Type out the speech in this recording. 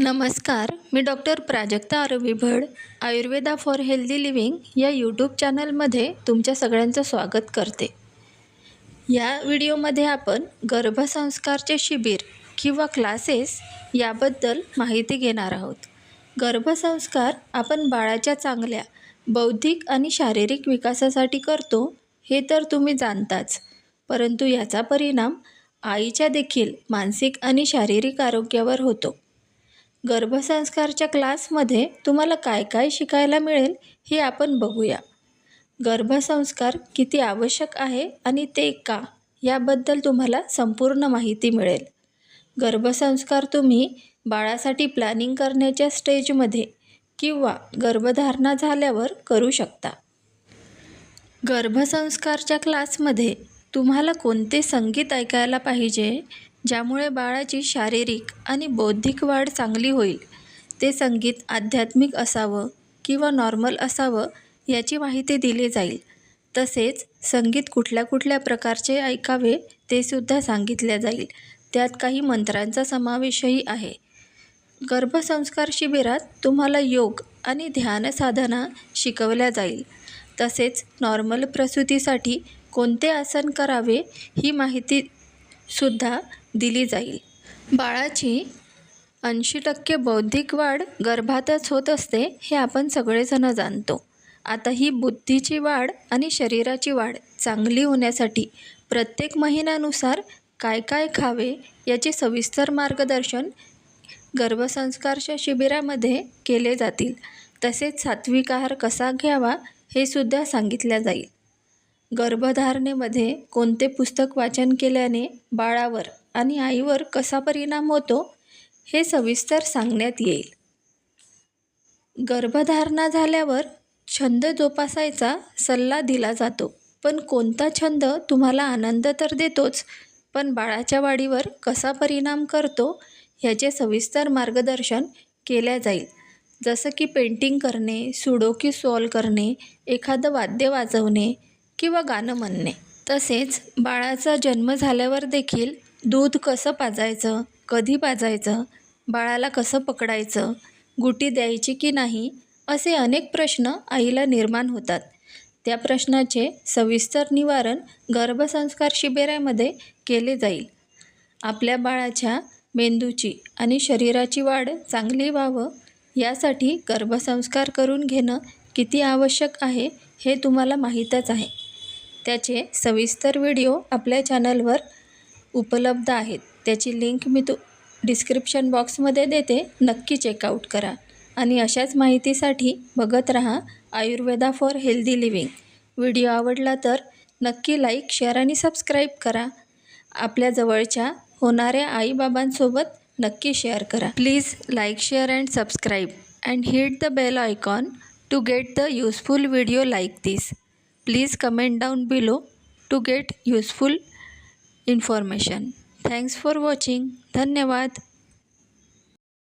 नमस्कार मी doctor Prajakta Aarvi Bhad Ayurveda for healthy living या YouTube चॅनलमध्ये तुमच्या सगळ्यांचं स्वागत करते. या व्हिडिओमध्ये आपण गर्भसंस्कारचे शिबिर किंवा क्लासेस याबद्दल माहिती घेणार आहोत. गर्भसंस्कार आपण बाळाच्या चांगल्या बौद्धिक आणि शारीरिक विकासासाठी करतो हे तर तुम्ही जाणताच. परंतु याचा परिणाम आईच्या देखील मानसिक आणि शारीरिक आरोग्यावर होतो. गर्भसंस्कारच्या क्लासमध्ये तुम्हाला काय काय शिकायला मिळेल हे आपण बघूया. गर्भसंस्कार किती आवश्यक आहे आणि ते का याबद्दल तुम्हाला संपूर्ण माहिती मिळेल. गर्भसंस्कार तुम्ही बाळासाठी प्लॅनिंग करण्याच्या स्टेजमध्ये किंवा गर्भधारणा झाल्यावर करू शकता. गर्भसंस्कारच्या क्लासमध्ये तुम्हाला कोणते संगीत ऐकायला पाहिजे? ज्यामुळे बाळाची शारीरिक आणि बौद्धिक वाढ चांगली होईल. ते संगीत आध्यात्मिक असावं किंवा नॉर्मल असावं याची माहिती दिली जाईल. तसेच संगीत कुठल्या कुठल्या प्रकारचे ऐकावे ते सुद्धा सांगितले जाईल. त्यात काही मंत्रांचा समावेशही आहे. गर्भसंस्कार शिबिरात तुम्हाला योग आणि ध्यानसाधना शिकवल्या जाईल. तसेच नॉर्मल प्रसूतीसाठी कोणते आसन करावे ही माहितीसुद्धा दिली जाईल. बाळाची ऐंशी टक्के बौद्धिक वाढ गर्भातच होत असते हे आपण सगळेजण जाणतो. आता ही बुद्धीची वाढ आणि शरीराची वाढ चांगली होण्यासाठी प्रत्येक महिन्यानुसार काय काय खावे याचे सविस्तर मार्गदर्शन गर्भसंस्कारच्या शिबिरामध्ये केले जातील. तसेच सात्विक आहार कसा घ्यावा हे सुद्धा सांगितल्या जाईल. गर्भधारणेमध्ये कोणते पुस्तक वाचन केल्याने बाळावर आणि आईवर कसा परिणाम होतो हे सविस्तर सांगण्यात येईल. गर्भधारणा झाल्यावर छंद जोपासायचा सल्ला दिला जातो पण कोणता छंद तुम्हाला आनंद तर देतोच पण बाळाच्या वाढीवर कसा परिणाम करतो ह्याचे सविस्तर मार्गदर्शन केल्या जाईल. जसं की पेंटिंग करणे सुडोकी सॉल्व करणे एखादं वाद्य वाजवणे किंवा गाणं म्हणणे. तसेच बाळाचा जन्म झाल्यावर देखील दूध कसं पाजायचं कधी पाजायचं बाळाला कसं पकडायचं गुटी द्यायची की नाही असे अनेक प्रश्न आईला निर्माण होतात. त्या प्रश्नाचे सविस्तर निवारण गर्भसंस्कार शिबिरामध्ये केले जाईल. आपल्या बाळाच्या मेंदूची आणि शरीराची वाढ चांगली व्हावं यासाठी गर्भसंस्कार करून घेणं किती आवश्यक आहे हे तुम्हाला माहीतच आहे. त्याचे सविस्तर व्हिडिओ आपल्या चॅनलवर उपलब्ध आहेत. त्याची लिंक मी तू डिस्क्रिप्शन बॉक्समध्ये देते. नक्की चेकआउट करा. आणि अशाच माहितीसाठी बघत रहा Ayurveda for healthy living. Video आवडला तर नक्की लाईक शेअर आणि सबस्क्राईब करा. आपल्या जवळच्या होणाऱ्या आईबाबांसोबत नक्की शेअर करा. Please like share and subscribe. And hit the bell icon to get the useful video like this. Please comment down below to get useful information thanks for watching धन्यवाद.